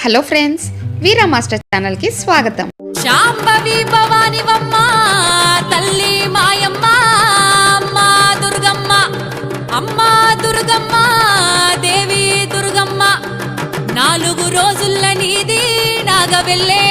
Hello friends వీరా master ఛానల్కి స్వాగతం. శాంబవి భవాని వమ్మ తల్లి మాయమ్మ అమ్మా దుర్గమ్మ అమ్మా దుర్గమ్మ దేవి దుర్గమ్మ. నాలుగు రోజుల నీది నాగవెళ్ళే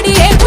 அடியே